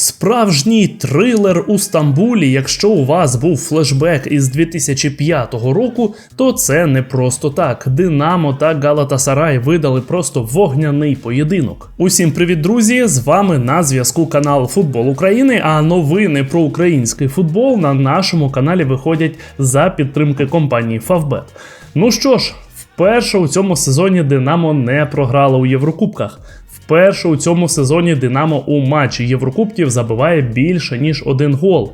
Справжній трилер у Стамбулі. Якщо у вас був флешбек із 2005 року, то це не просто так. Динамо та Галатасарай видали просто вогняний поєдинок. Усім привіт, друзі! З вами на зв'язку канал Футбол України. А новини про український футбол на нашому каналі виходять за підтримки компанії Фавбет. Ну що ж, вперше у цьому сезоні Динамо не програло у Єврокубках. Вперше у цьому сезоні Динамо у матчі Єврокубків забиває більше ніж один гол.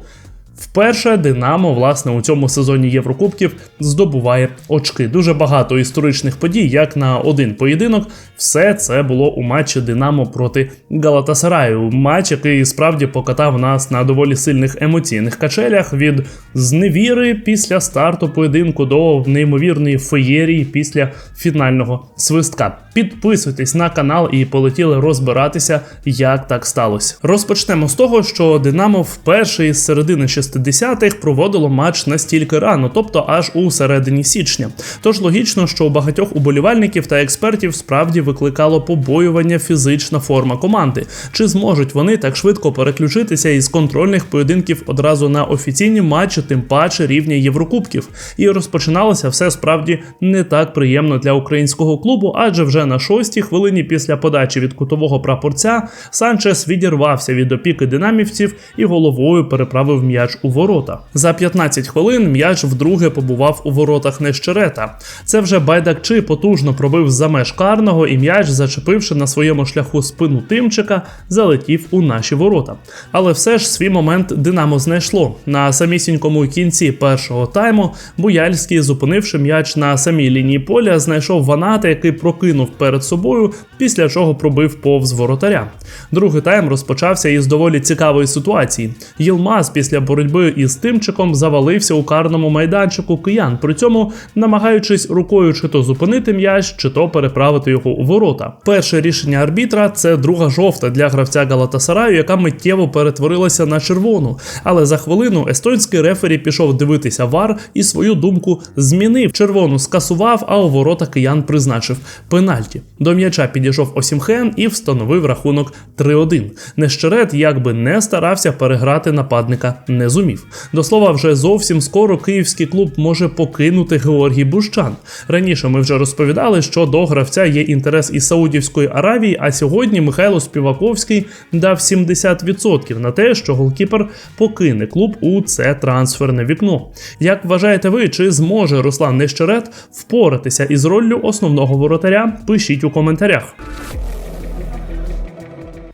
Вперше Динамо, власне, у цьому сезоні Єврокубків здобуває очки. Дуже багато історичних подій, як на один поєдинок. Все це було у матчі Динамо проти Галатасараю. Матч, який справді покатав нас на доволі сильних емоційних качелях від зневіри після старту поєдинку до неймовірної феєрії після фінального свистка. Підписуйтесь на канал і полетіли розбиратися, як так сталося. Розпочнемо з того, що Динамо вперше із середини 60-х проводило матч настільки рано, тобто аж у середині січня. Тож логічно, що у багатьох уболівальників та експертів справді викликало побоювання фізична форма команди. Чи зможуть вони так швидко переключитися із контрольних поєдинків одразу на офіційні матчі, тим паче рівня Єврокубків? І розпочиналося все справді не так приємно для українського клубу, адже вже на шостій хвилині після подачі від кутового прапорця Санчес відірвався від опіки динамівців і головою переправив м'яч у ворота. За 15 хвилин м'яч вдруге побував у воротах Нещерета. Це вже байдакчи потужно пробив за меж карного, і м'яч, зачепивши на своєму шляху спину Тимчика, залетів у наші ворота. Але все ж свій момент Динамо знайшло. На самісінькому кінці першого тайму Буяльський, зупинивши м'яч на самій лінії поля, знайшов ваната, який прокинув перед собою, після чого пробив повз воротаря. Другий тайм розпочався із доволі цікавої ситуації. Єлмаз після боротьби із Тимчиком завалився у карному майданчику киян, при цьому намагаючись рукою чи то зупинити м'яч, чи то переправити його у ворота. Перше рішення арбітра це друга жовта для гравця Галатасараю, яка миттєво перетворилася на червону. Але за хвилину естонський рефері пішов дивитися вар і свою думку змінив. Червону скасував, а у ворота киян призначив пенальті. До м'яча підійшов Осімхен і встановив рахунок 3-1. Нещерет, якби не старався переграти нападника, не зумів. До слова, вже зовсім скоро київський клуб може покинути Георгій Бущан. Раніше ми вже розповідали, що до гравця є інтерес із Саудівської Аравії, а сьогодні Михайло Співаковський дав 70% на те, що голкіпер покине клуб у це трансферне вікно. Як вважаєте ви, чи зможе Руслан Нещерет впоратися із роллю основного воротаря? Пишіть у коментарях.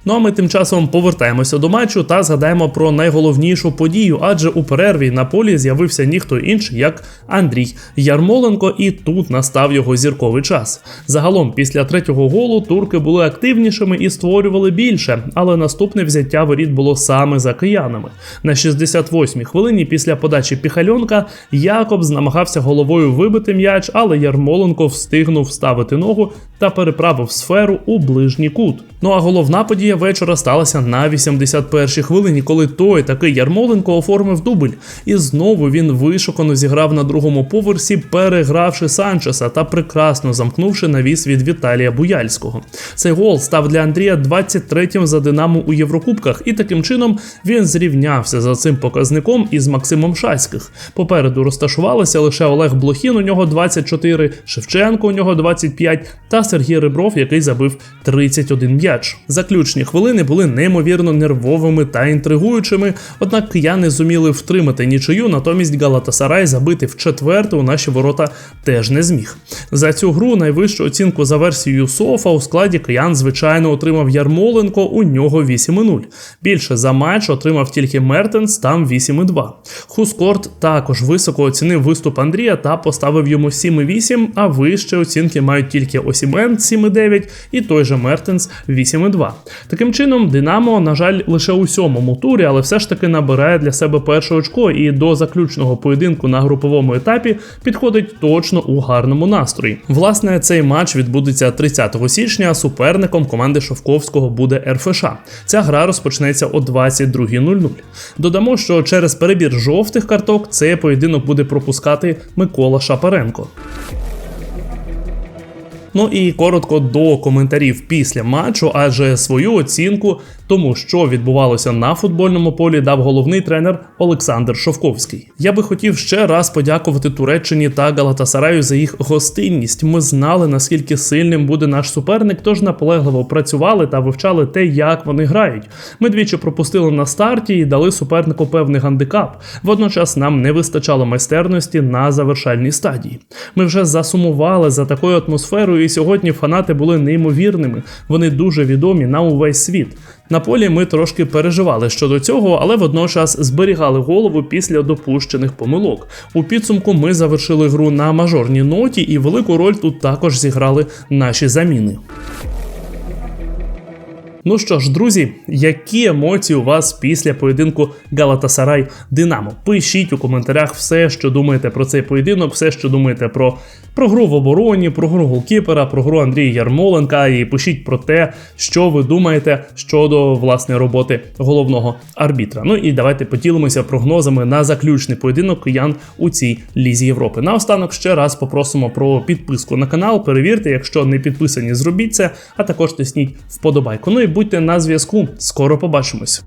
Ну а ми тим часом повертаємося до матчу та згадаємо про найголовнішу подію, адже у перерві на полі з'явився ніхто інший, як Андрій Ярмоленко, і тут настав його зірковий час. Загалом, після третього голу турки були активнішими і створювали більше, але наступне взяття воріт було саме за киянами. На 68-й хвилині після подачі Піхальонка Якобс намагався головою вибити м'яч, але Ярмоленко встигнув вставити ногу та переправив сферу у ближній кут. Ну а головна подія вечора сталася на 81-й хвилині, коли той такий Ярмоленко оформив дубль. І знову він вишукано зіграв на другому поверсі, перегравши Санчеса та прекрасно замкнувши навіс від Віталія Буяльського. Цей гол став для Андрія 23-м за Динамо у Єврокубках, і таким чином він зрівнявся за цим показником із Максимом Шацьких. Попереду розташувалися лише Олег Блохін, у нього 24, Шевченко у нього 25 та Сергій Ребров, який забив 31 м'яч. Заключні хвилини були неймовірно нервовими та інтригуючими, однак кияни зуміли втримати нічию, натомість Галатасарай забити в четверте у наші ворота теж не зміг. За цю гру найвищу оцінку за версією Софа у складі киян, звичайно, отримав Ярмоленко, у нього 8,0. Більше за матч отримав тільки Мертенс, там 8,2. Хускорт також високо оцінив виступ Андрія та поставив йому 7,8, а вище оцінки мають тільки Осімен 7,9 і той же Мертенс 8,2. Таким чином, Динамо, на жаль, лише у сьомому турі, але все ж таки набирає для себе перше очко і до заключного поєдинку на груповому етапі підходить точно у гарному настрої. Власне, цей матч відбудеться 30 січня. Суперником команди Шовковського буде РФШ. Ця гра розпочнеться о 22.00. Додамо, що через перебір жовтих карток цей поєдинок буде пропускати Микола Шапаренко. Ну і коротко до коментарів після матчу, адже свою оцінку Тому що відбувалося на футбольному полі, дав головний тренер Олександр Шовковський. Я би хотів ще раз подякувати Туреччині та Галатасараю за їх гостинність. Ми знали наскільки сильним буде наш суперник, тож наполегливо працювали та вивчали те, як вони грають. Ми двічі пропустили на старті і дали супернику певний гандикап. Водночас нам не вистачало майстерності на завершальній стадії. Ми вже засумували за такою атмосферою, і сьогодні фанати були неймовірними. Вони дуже відомі на увесь світ. На полі ми трошки переживали щодо цього, але водночас зберігали голову після допущених помилок. У підсумку ми завершили гру на мажорній ноті, і велику роль тут також зіграли наші заміни. Ну що ж, друзі, які емоції у вас після поєдинку Галатасарай Динамо? Пишіть у коментарях все, що думаєте про цей поєдинок, все, що думаєте про, про гру в обороні, про гру голкіпера, про гру Андрія Ярмоленка. І пишіть про те, що ви думаєте щодо власне роботи головного арбітра. Ну і давайте поділимося прогнозами на заключний поєдинок киян у цій лізі Європи. Наостанок ще раз попросимо про підписку на канал. Перевірте, якщо не підписані, зробіть це, а також тисніть вподобайку. Ну і будьте на зв'язку. Скоро побачимось.